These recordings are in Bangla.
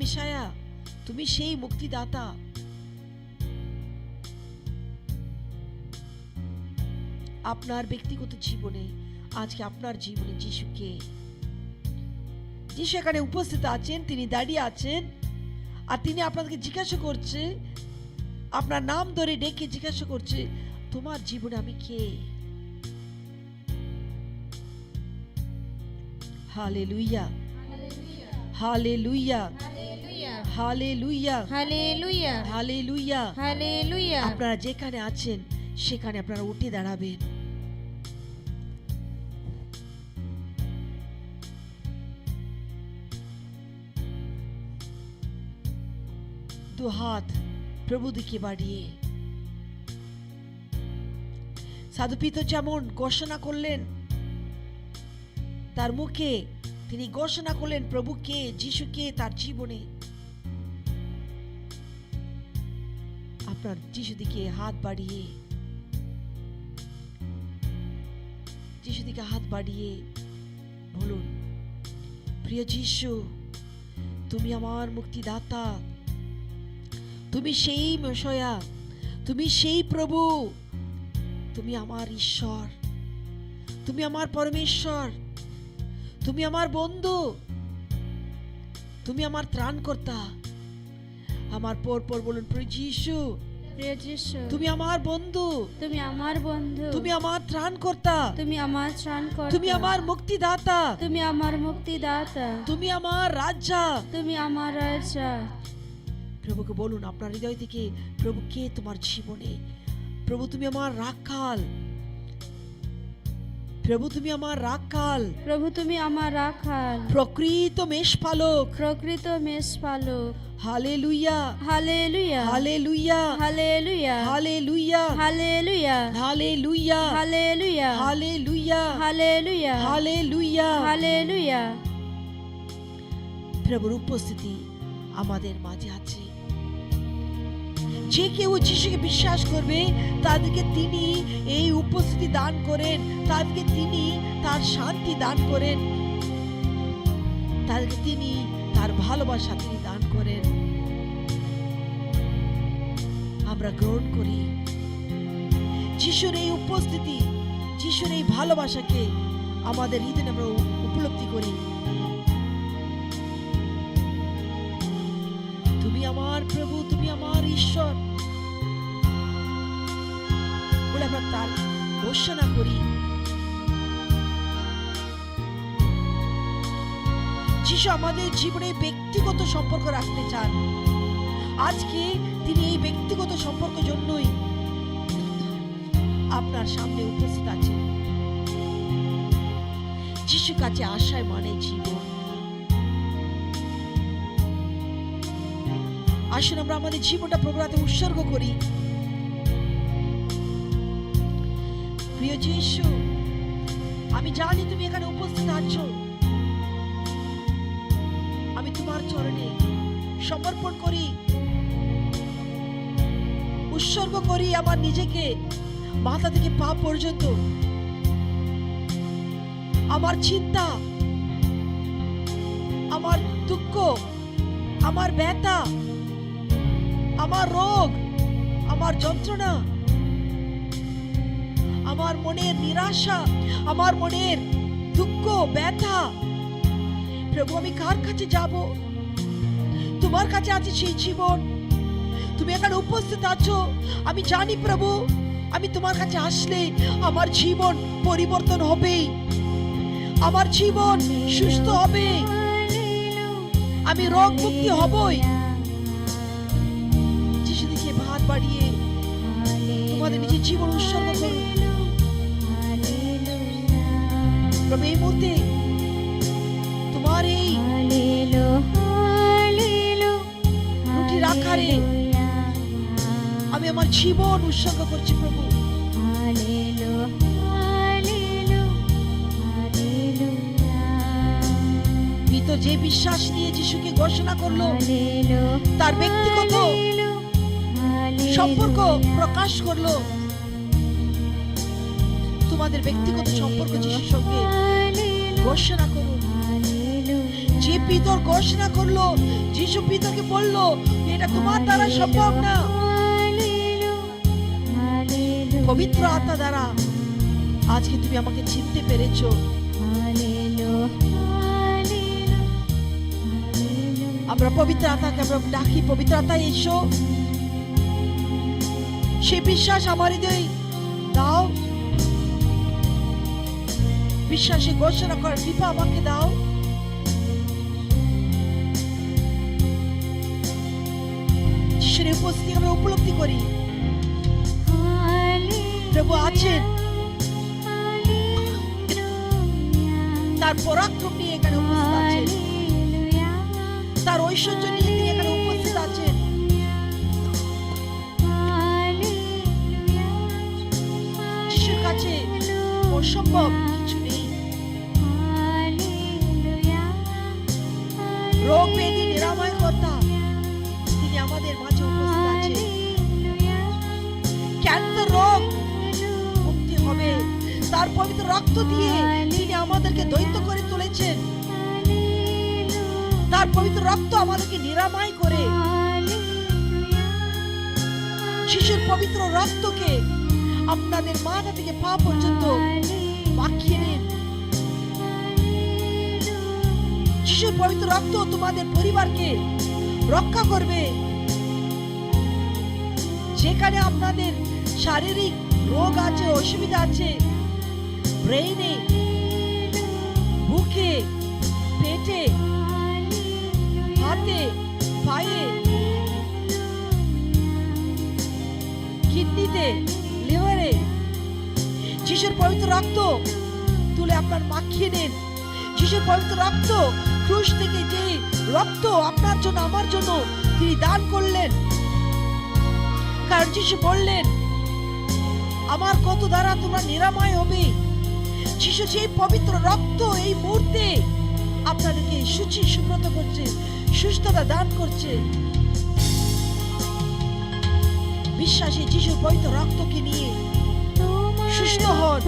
মিশায়া তুমি সেই মুক্তিদাতা। আপনার ব্যক্তিগত জীবনে আজকে আপনার জীবনে যিশুকে যিশু এখানে উপস্থিত আছেন তিনি দাঁড়িয়ে আছেন আর তিনি আপনাদেরকে জিজ্ঞাসা করছে আপনার নাম ধরে ডেকে জিজ্ঞাসা করছে তোমার জীবনে আমি কে? হালে লুইয়া হালে লুইয়া হালে লুইয়া হালেলুয়া হালে লুইয়া হালেলুয়া আপনারা যেখানে আছেন সেখানে আপনারা উঠে দাঁড়াবেন। দু হাত প্রভু দিকে বাড়িয়ে। সাধু পিতর যেমন ঘোষণা করলেন তার মুখে তিনি ঘোষণা করলেন প্রভুকে যিশুকে তার জীবনে। আপনার যিশু দিকে হাত বাড়িয়ে, যিশু দিকে হাত বাড়িয়ে বলুন, প্রিয় যিশু, তুমি আমার মুক্তিদাতা, তুমি সেই মশয়া, তুমি সেই প্রভু, তুমি আমার ঈশ্বর, তুমি আমার পরমেশ্বর, তুমি আমার বন্ধু, তুমি আমার ত্রাণকর্তা, আমার পর পর বলুন, প্রিয় যিশু প্রিয় যিশু তুমি আমার বন্ধু। তুমি আমার বন্ধু। তুমি আমার ত্রাণকর্তা। তুমি আমার ত্রাণ তুমি আমার মুক্তিদাতা। তুমি আমার মুক্তিদাতা। তুমি আমার রাজা। তুমি আমার রাজা। প্রভুকে বলুন আপনার হৃদয় থেকে প্রভু কে তোমার জীবনে? প্রভু তুমি আমার রাখাল প্রভু তুমি আমার রাখাল প্রভু তুমি আমার রাখাল প্রকৃত মেষপালক প্রকৃত মেষ পালক হালেলুয়া হালেলুয়া হালেলুয়া হালে লুইয়া হালেলুয়া হালে লুইয়া হালেলুয়া হালে লুইয়া হালেলুয়া প্রভুর উপস্থিতি আমাদের মাঝে আছে যে কেউ যিশুকে বিশ্বাস করবে, তাদেরকে তিনি এই উপস্থিতি দান করেন, তাদেরকে তিনি তার শান্তি দান করেন, তাদেরকে তিনি তার ভালোবাসা তিনি দান করেন। আমরা গ্রহণ করি। যিশুর এই উপস্থিতি, যিশুর এই ভালোবাসাকে আমাদের হৃদয়ে আমরা উপলব্ধি করি। প্রভু, তুমি আমার ঈশ্বর। বলে আমরা তার ঘোষণা করি। যিশু আমাদের জীবনে ব্যক্তিগত সম্পর্ক রাখতে চান। আজকে তিনি এই ব্যক্তিগত সম্পর্ক জন্যই আপনার সামনে উপস্থিত আছেন। যিশু কাছে আশায় মানে জীবন। আসুন, আমরা আমাদের জীবনটা প্রভুরাতে উৎসর্গ করি। প্রিয় যিশু, আমি জানি তুমি এখানে উপস্থিত আছো। আমি তোমার চরণে সমর্পণ করি। উৎসর্গ করি আমার নিজেকে মাথা থেকে পা পর্যন্ত। আমার চিন্তা, আমার দুঃখ, আমার ব্যথা আমার রোগ, আমার যন্ত্রণা, আমার মনের নিরাশা, আমার মনের দুঃখ, ব্যথা। প্রভু, আমি কার কাছে যাব? তোমার কাছে আছে সেই জীবন। তুমি এখানে উপস্থিত আছো। আমি জানি প্রভু, আমি তোমার কাছে আসলে আমার জীবন পরিবর্তন হবে আমার জীবন সুস্থ হবে। আমি রোগ মুক্তি হবই। বাড়িয়ে তোমাদের নিজের জীবন উৎসর্গ করুন প্রভু এই মুহূর্তে তোমার এই আকারে আমি আমার জীবন উৎসর্গ করছি প্রভু। যে বিশ্বাস নিয়ে যিশুকে ঘোষণা করল, তার ব্যক্তিগত সম্পর্ক প্রকাশ করল। তোমাদের ব্যক্তিগত সম্পর্ক যিশুর সঙ্গে ঘোষণা করুন। যে পিতর ঘোষণা করল, যিশু পিতরকে বলল, এটা তোমার দ্বারা সম্ভব না। পবিত্র আত্মা দ্বারা আজকে তুমি আমাকে চিনতে পেরেছ। আমরা পবিত্র আত্মাকে আমরা ডাকি, পবিত্র আত্মা এসো। সে বিশ্বাস আমার হৃদয়। দাও। বিশ্বাসে ঘোষণা করার কৃপা আমাকে দাও। যিশুর উপস্থিতি আমরা উপলব্ধি করি। প্রভু আছেন। তার পরাক্রম নিয়ে এখানে উপস্থিত আছেন। তার ঐশ্বর্য নিয়ে অসম্ভব। কিছু নেই। রোগ ব্যাধি নিরাময় কর্তা। তিনি আমাদের মাঝে উপস্থিত আছেন। ক্যান্সার রোগ? মুক্তি হবে। তার পবিত্র রক্ত দিয়ে তিনি আমাদেরকে দৈত্য করে তুলেছেন। তার পবিত্র রক্ত আমাদেরকে নিরাময় করে। শিশুর পবিত্র রক্তকে আপনাদের মাথা থেকে পা পর্যন্ত মাখিয়ে নিন শিশুর পবিত্র রক্ত তোমাদের পরিবারকে রক্ষা করবে। যেখানে আপনাদের শারীরিক রোগ আছে, অসুবিধা আছে, ব্রেইনে, বুকে, পেটে, হাতে, পায়ে, কিডনিতে লিভারে যিশুর পবিত্র রক্ত তুলে আপনার মাখিয়ে নেন। যিশুর পবিত্র রক্ত ক্রুশ থেকে যে রক্ত আপনার জন্য, আমার জন্য তিনি দান করলেন। কারণ যিশু বললেন, আমার কত দ্বারা তোমরা নিরাময় হবে? যিশু সেই পবিত্র রক্ত এই মুহূর্তে আপনাদেরকে সুচি, সুব্রত করছে, সুস্থতা দান করছে। বিশ্বাসে যিশুর পবিত্র রক্তকে নিয়ে সুস্থ হন।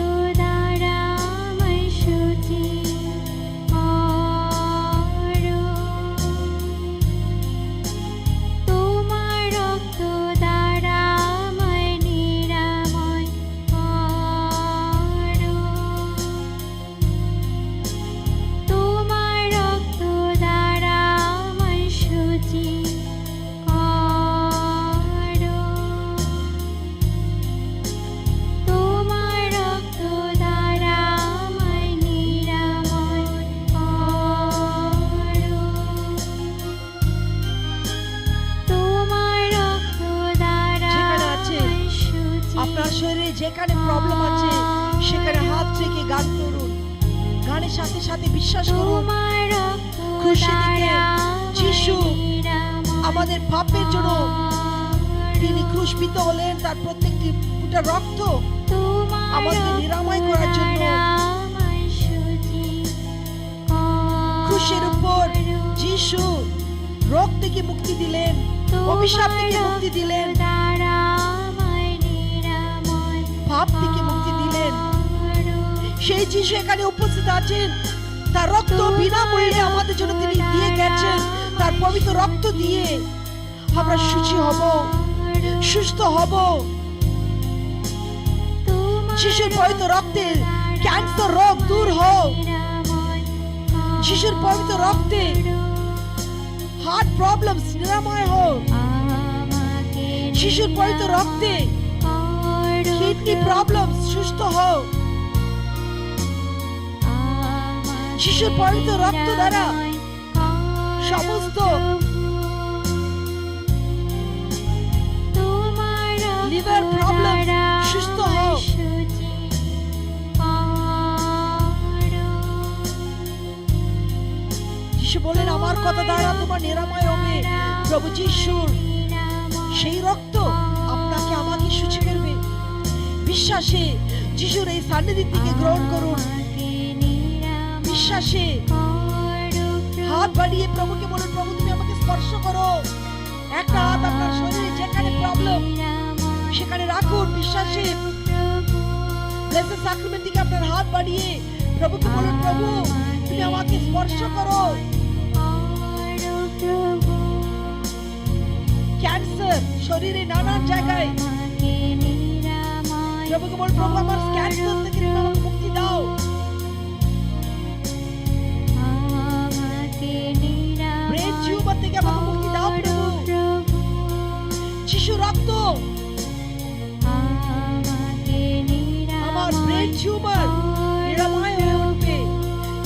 রক্ত নিরাময় করার জন্য। ক্রুশের উপর যিশু রোগ থেকে মুক্তি দিলেন, অভিশাপ থেকে মুক্তি দিলেন, পাপ থেকে মুক্তি দিলেন। সেই যিশু এখানে উপস্থিত আছেন। তার রক্ত বিনামূল্যে আমাদের জন্য তিনি দিয়ে গেছেন। তার পবিত্র রক্ত দিয়ে আমরা সুচি হব, সুস্থ হব। যিশুর পবিত্র রক্তে ক্যান্সার রোগ দূর হোক। যিশুর পবিত্র রক্তে হার্ট প্রবলেমস নিরাময় হোক। শিশুর পবিত্র রক্তে কিডনি প্রবলেমস সুস্থ হোক। শিশুর পবিত্র রক্ত দ্বারা সমস্ত যিশু বলেন আমার কথা দ্বারা তোমার নিরাময় হবে। প্রভু যিশুর সেই রক্ত আপনাকে আমাকে সুচি করবে। বিশ্বাসে যিশুর এই সান্নিধ্য থেকে গ্রহণ করুন। বিশ্বাসে হাত বাড়িয়ে প্রভুকে বলুন, প্রভু, তুমি আমাকে স্পর্শ করো। একটা হাত আপনার শরীরে যেখানে প্রবলেম সেখানে রাখুন বিশ্বাসে। ব্লেসেড থেকে আপনার হাত বাড়িয়ে প্রভুকে বলুন, প্রভু, তুমি আমাকে স্পর্শ করো। ক্যান্সার শরীরে নানান জায়গায়। প্রভুকে বল প্রভু আমার ক্যান্সার থেকে তুমি আমাকে মুক্তি দাও। ব্রেন টিউমার থেকে আমাকে মুক্তি দাও, প্রভু। শিশু রক্ত। আমার ব্রেন টিউমার নিরাময় হয়ে উঠবে।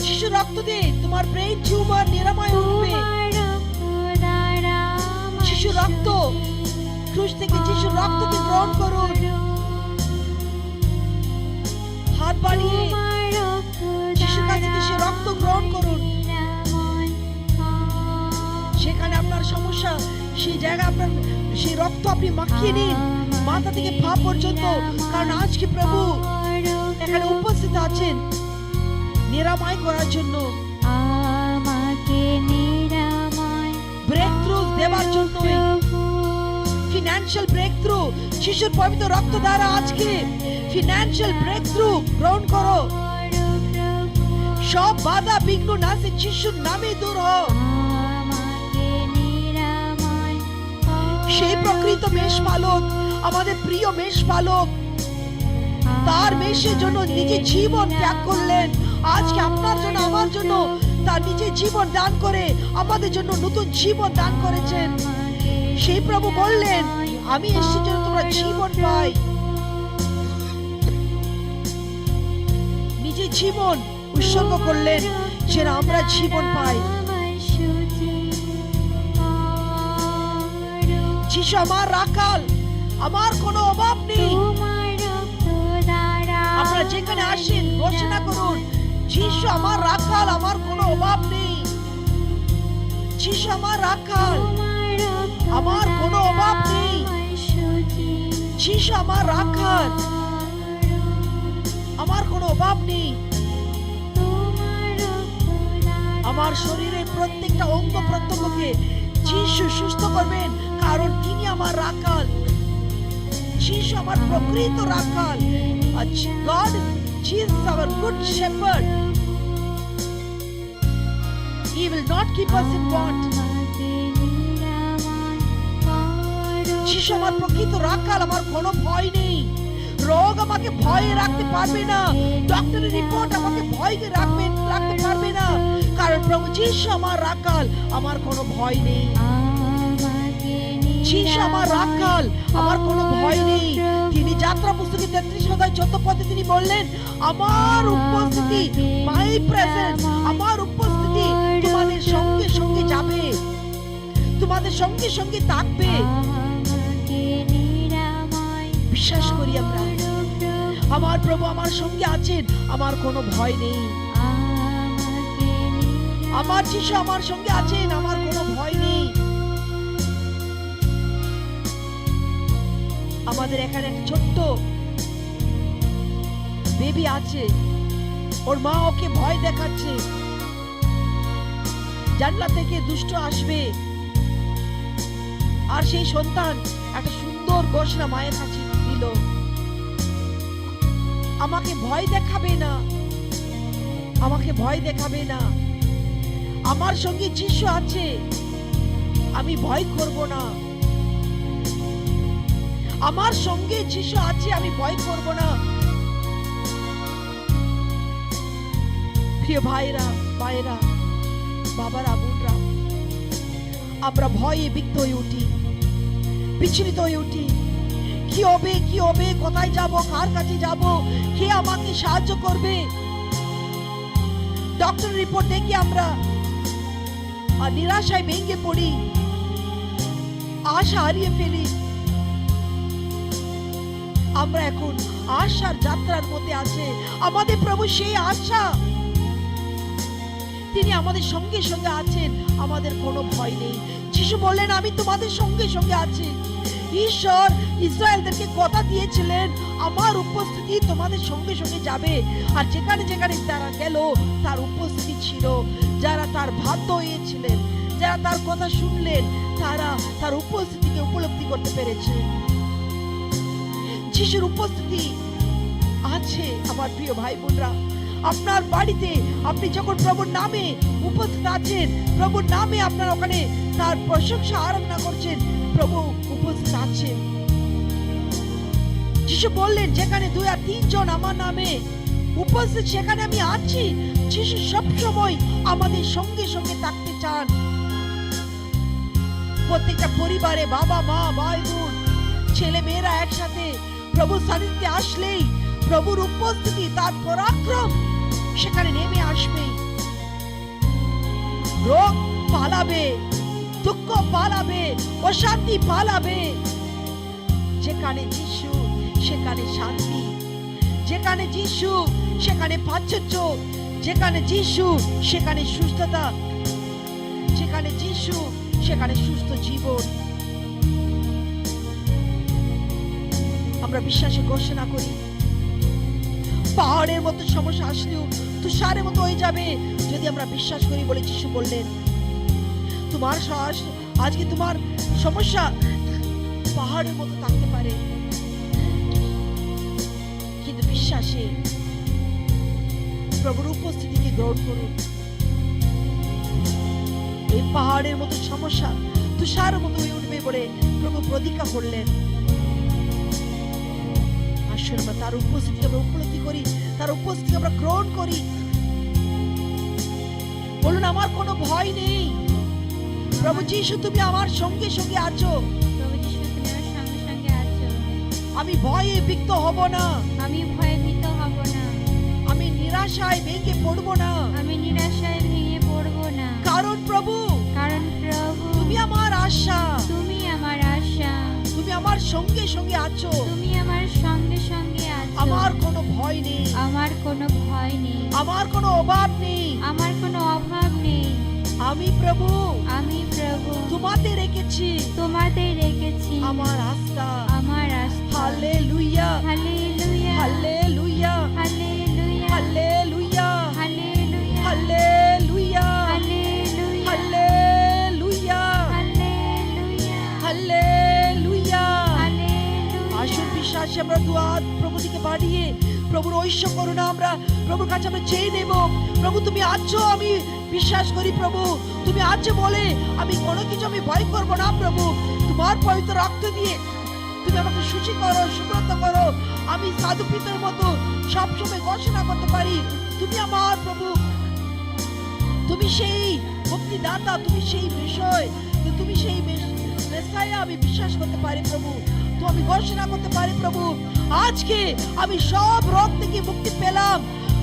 শিশু রক্ত দে তোমার ব্রেন টিউমার নিরাময় উঠবে। রক্ত। ক্রুশ থেকে শিশু রক্তকে গ্রহণ করুন। হাত বাড়িয়ে শিশুর কাছ সে রক্ত গ্রহণ করুন। সেখানে আপনার সমস্যা সেই জায়গায় আপনার সেই রক্ত আপনি মাখিয়ে নিন। মাথা থেকে পা পর্যন্ত। কারণ আজকে প্রভু এখানে উপস্থিত আছেন নিরাময় করার জন্য। আমাকে নিরাময় ব্রেক থ্রু দেওয়ার জন্য ফিনান্সিয়াল ব্রেক থ্রু শিশুর পবিত্র রক্ত দ্বারা আজকে ফিনান্সিয়াল ব্রেক থ্রু গ্রহণ করো। সব বাধা, বিঘ্ন নাসে শিশুর নামে দূর হোক সেই প্রকৃত মেষ পালক, আমাদের প্রিয় মেষ পালক, তার মেষের জন্য নিজের জীবন ত্যাগ করলেন। আজকে আপনার জন্য, আমার জন্য তার নিজের জীবন দান করে আমাদের জন্য নতুন জীবন দান করেছেন। সেই প্রভু বললেন আমি এসেছি যেন তোমরা জীবন পাই। নিজের জীবন উৎসর্গ করলেন যেন আমরা জীবন পাই। যিশু আমার রাখাল আমার কোনো অভাব নেই। আপনারা যেখানে আসেন ঘোষণা করুন যিশু আমার রাখাল আমার কোনো অভাব নেই। যিশু আমার রাখাল আমার কোনো অভাব নেই। যিশু আমার রাখাল আমার কোনো অভাব নেই। আমার শরীরের প্রত্যেকটা অঙ্গ প্রত্যঙ্গকে যিশু সুস্থ করবেন, কারণ তিনি আমার রাখাল যিশু আমার প্রকৃত রাখাল God Jesus our good shepherd. He will not keep us in want. যিশু আমার প্রকৃত রাখাল আমার কোনো ভয় নেই। রোগ আমাকে ভয়ে রাখতে পারবে না। ডক্টরের রিপোর্ট আমাকে ভয় রাখবে রাখতে পারবে না। কারণ প্রভু যিশু আমার রাখাল আমার কোনো ভয় নেই। যিশু আমার রাখাল আমার কোনো ভয় নেই। তিনি যাত্রা অধ্যায় চোদ্দ পদে তিনি বললেন আমার উপস্থিতি মাই প্রেজেন্স আমার উপস্থিতি তোমাদের সঙ্গে সঙ্গে যাবে। তোমাদের সঙ্গে সঙ্গে থাকবে। বিশ্বাস করি আমরা। আমার প্রভু আমার সঙ্গে আছেন আমার কোনো ভয় নেই। আমার শিশু আমার সঙ্গে আছেন আমার কোনো ভয় নেই। আমাদের এখানে একটা ছোট্ট বেবি আছে। ওর মা ওকে ভয় দেখাচ্ছে। জানলা থেকে দুষ্ট আসবে। আর সেই সন্তান একটা সুন্দর ঘোষণা মায়ের কাছে দিল। আমাকে ভয় দেখাবে না। আমাকে ভয় দেখাবে না। আমার সঙ্গে যিশু আছে। আমি ভয় করব না। আমার সঙ্গে যিশু আছে, আমি ভয় করব না। প্রিয় ভাইরা ভাইরা বাবারা, বোনরা, আমরা ভয়ে বিক্ত হয়ে উঠি, বিচলিত হয়ে উঠি। কি হবে কি হবে, কোথায় যাব, কার কাছে যাব, কে আমাকে সাহায্য করবে? ডক্টর রিপোর্ট দেখি আমরা আর নিরাশায় ভেঙে পড়ি, আশা হারিয়ে ফেলি। আমরা এখন আশার যাত্রার মধ্যে আছে। আমাদের প্রভু সেই আশা তিনি আমাদের সঙ্গে সঙ্গে আছেন। আমাদের কোনো ভয় নেই। যিশু বললেন, আমি তোমাদের সঙ্গে সঙ্গে আছি। ঈশ্বর ইসরায়েলদেরকে কথা দিয়েছিলেন, আমার উপস্থিতি তোমাদের সঙ্গে সঙ্গে যাবে। আর যেখানে যেখানে তারা গেল, তার উপস্থিতি ছিল। যারা তার বাধ্য হয়েছিলেন, যারা তার কথা শুনলেন, তারা তার উপস্থিতিকে উপলব্ধি করতে পেরেছে। যিশুর উপস্থিতি আছে, আমার প্রিয় ভাই বোনরা। আপনার বাড়িতে আপনি যখন প্রভুর নামে উপস্থিত আছেন, প্রভুর নামে আপনার ওখানে তার প্রশংসা আরাধনা করছেন, প্রভু উপস্থিত আছেন। যিশু বললেন, যেখানে দুই আর তিনজন আমার নামে উপস্থিত, সেখানে আমি আছি। যিশু সবসময় আমাদের সঙ্গে সঙ্গে থাকতে চান। প্রত্যেকটা পরিবারে বাবা, মা, ভাই, বোন, ছেলে মেয়েরা একসাথে প্রভুর সান্নিধ্যে আসলেই প্রভুর উপস্থিতি, তার পরাক্রম সেখানে নেমে আসবে। রোগ পালাবে, দুঃখ পালাবে, অশান্তি পালাবে। যেখানে যিশু, সেখানে শান্তি। যেখানে যিশু, সেখানে প্রাচুর্য যেখানে যিশু, সেখানে সুস্থতা। যেখানে যিশু, সেখানে সুস্থ জীবন। আমরা বিশ্বাসে ঘোষণা করি পাহাড়ের মতো সমস্যা আসলেও তুষারের মতো হয়ে যাবে। যদি আমরা বিশ্বাস করি বলে যিশু বললেন, তোমার শ্বাস আজকে তোমার সমস্যা পাহাড়ের মতো থাকতে পারে। কিন্তু বিশ্বাসে প্রভুর উপস্থিতিকে গ্রহণ করুন। এই পাহাড়ের মতো সমস্যা তুষারের মতো হয়ে উঠবে বলে প্রভু প্রতিজ্ঞা করলেন। আসলে আমরা তার উপস্থিতি আমরা উপলব্ধি করি তার উপস্থিতি আমরা গ্রহণ করি। বলুন আমার কোনো ভয় নেই। প্রভু যিশু তুমি আমার সঙ্গে সঙ্গে আছো। আমি ভয়ে বিক্ত হব না। আমি ভয়ে ভীত হব না। আমি নিরাশায় ভেঙে পড়ব না। আমি নিরাশায় ভেঙে পড়ব না। কারণ প্রভু কারণ প্রভু তুমি আমার আশা। তুমি তুমি আমার সঙ্গে সঙ্গে আছো। তুমি আমার সঙ্গে সঙ্গে আছো। আমার কোনো ভয় নেই। আমার কোনো ভয় নেই। আমার কোনো অভাব নেই। আমার কোনো অভাব নেই। আমি প্রভু। আমি প্রভু। তোমাতে রেখেছি। তোমাতে রেখেছি। আমার আস্থা। আমার আস্থা। Hallelujah. Hallelujah. Hallelujah. Hallelujah. Hallelujah. বিশ্বাসে আমরা দুয়াত প্রভু দিকে বাড়িয়ে। প্রভুর ঐশ্য করুণা আমরা প্রভুর কাছে আমরা চেয়ে নেব। প্রভু, তুমি আছো, আমি বিশ্বাস করি প্রভু। তুমি আছো বলে আমি কোনো কিছু আমি ভয় করব না প্রভু। তোমার পবিত্র রক্ত দিয়ে তুমি আমাকে সুচি করো, সুব্রত করো। আমি সাধু পিতার মতো সবসময় ঘোষণা করতে পারি, তুমি আমার প্রভু। তুমি সেই ভক্তি মুক্তিদাতা তুমি সেই বিষয়, তুমি সেই আমি বিশ্বাস করতে পারি প্রভু। আমি ঘোষণা করতে পারি প্রভু আজকে আমি সব রোগ থেকে মুক্তি পেলাম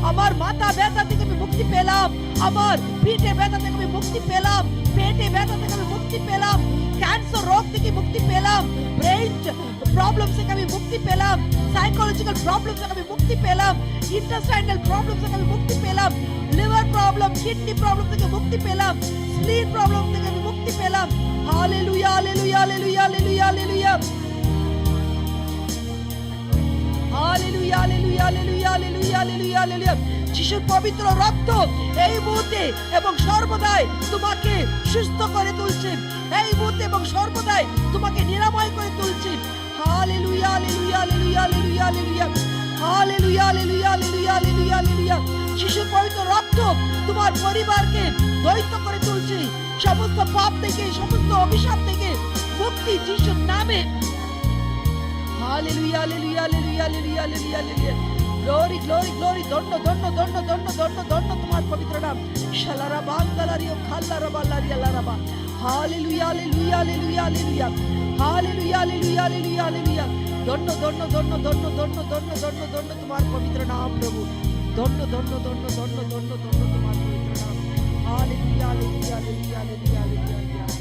আমার মাথা ব্যথা থেকে আমি মুক্তি পেলাম আমার পিঠে ব্যথা থেকে আমি মুক্তি পেলাম পেটে ব্যথা থেকে আমি মুক্তি পেলাম ক্যান্সার রোগ থেকে মুক্তি পেলাম ব্রেন প্রবলেম থেকে আমি মুক্তি পেলাম সাইকোলজিক্যাল প্রবলেম থেকে আমি মুক্তি পেলাম ইন্টেস্টাইনাল প্রবলেম থেকে আমি মুক্তি পেলাম লিভার প্রবলেম কিডনি প্রবলেম থেকে মুক্তি পেলাম স্লিপ প্রবলেম থেকে আমি মুক্তি পেলাম hallelujah hallelujah hallelujah hallelujah hallelujah hallelujah যিশুর পবিত্র রক্ত এই মুহূর্তে এবং সর্বদাই তোমাকে সুস্থ করে তুলছে। এই মুহূর্তে এবং সর্বদাই তোমাকে নিরাময় করে তুলছে। Hallelujah hallelujah hallelujah hallelujah hallelujah hallelujah hallelujah hallelujah hallelujah hallelujah শিশুর পবিত্র রক্ত তোমার পরিবারকে দ্বৈত করে তুলছে। সমস্ত পাপ থেকে, সমস্ত অভিশাপ থেকে মুক্তি যিশুর নামে hallelujah hallelujah hallelujah hallelujah hallelujah hallelujah glory glory glory দণ্ড দণ্ড দণ্ড দণ্ড দণ্ড দণ্ড তোমার পবিত্র নাম শালারা বান্দালারি ও খাল্লারা বাল্লারি আল্লারাবা hallelujah hallelujah hallelujah hallelujah hallelujah hallelujah hallelujah hallelujah দণ্ড দণ্ড দণ্ড দণ্ড দণ্ড দণ্ড দণ্ড দণ্ড তোমার পবিত্র নাম প্রভু দণ্ড দণ্ড দণ্ড দণ্ড দণ্ড দণ্ড তোমার পবিত্র নাম হালেলুয়া হালেলুয়া হালেলুয়া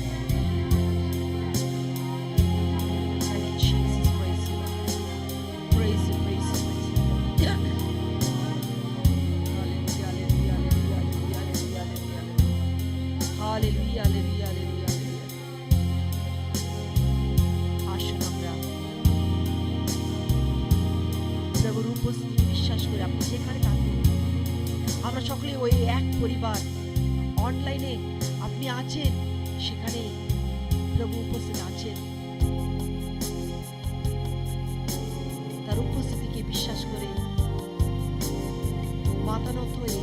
তার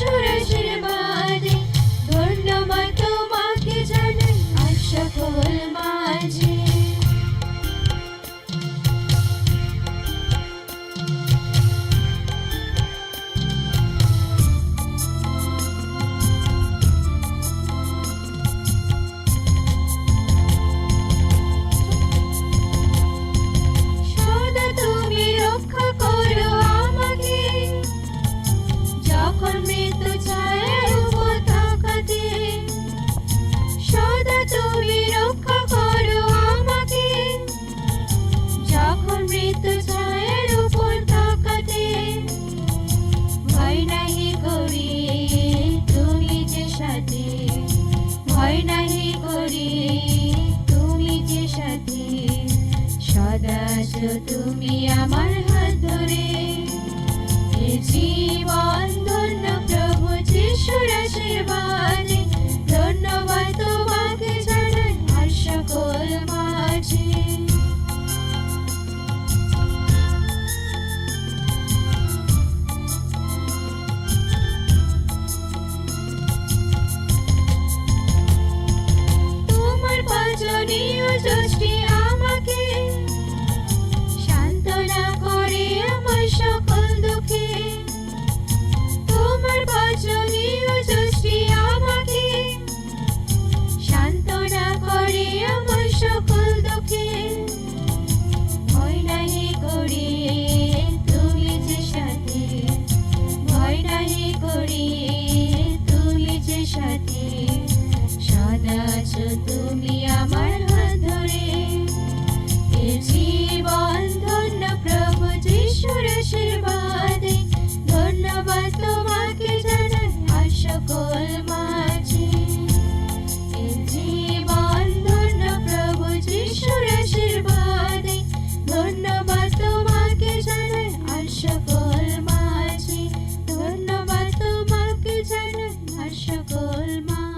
যিশুর আশীর্বাদে